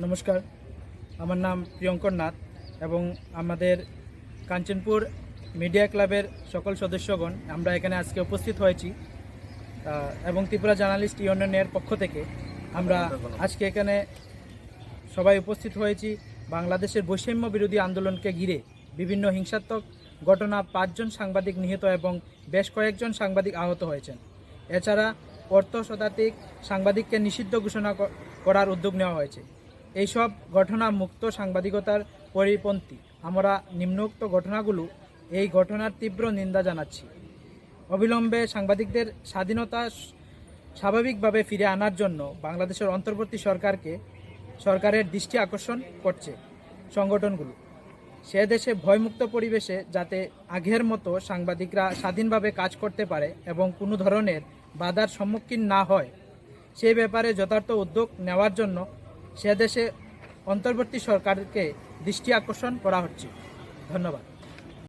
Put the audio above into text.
নমস্কার। আমার নাম প্রিয়ঙ্কর নাথ এবং আমাদের কাঞ্চনপুর মিডিয়া ক্লাবের সকল সদস্যগণ, আমরা এখানে আজকে উপস্থিত হয়েছি। এবং ত্রিপুরা জার্নালিস্ট ইউনিয়নের পক্ষ থেকে আমরা আজকে এখানে সবাই উপস্থিত হয়েছি। বাংলাদেশের বৈষম্য বিরোধী আন্দোলনকে ঘিরে বিভিন্ন হিংসাত্মক ঘটনা পাঁচজন সাংবাদিক নিহত এবং বেশ কয়েকজন সাংবাদিক আহত হয়েছেন। এছাড়া অর্থ শতাধিক সাংবাদিককে নিষিদ্ধ ঘোষণা করার উদ্যোগ নেওয়া হয়েছে। এইসব ঘটনা মুক্ত সাংবাদিকতার পরিপন্থী। আমরা নিম্নোক্ত ঘটনাগুলো এই ঘটনার তীব্র নিন্দা জানাচ্ছি। অবিলম্বে সাংবাদিকদের স্বাধীনতা স্বাভাবিকভাবে ফিরে আনার জন্য বাংলাদেশের অন্তর্বর্তী সরকারকে সরকারের দৃষ্টি আকর্ষণ করছে সংগঠনগুলো। সে দেশে ভয়মুক্ত পরিবেশে যাতে আগের মতো সাংবাদিকরা স্বাধীনভাবে কাজ করতে পারে এবং কোনো ধরনের বাধার সম্মুখীন না হয়, সে ব্যাপারে যথার্থ উদ্যোগ নেওয়ার জন্য সে দেশে অন্তর্বর্তী সরকারকে দৃষ্টি আকর্ষণ করা হচ্ছে। ধন্যবাদ।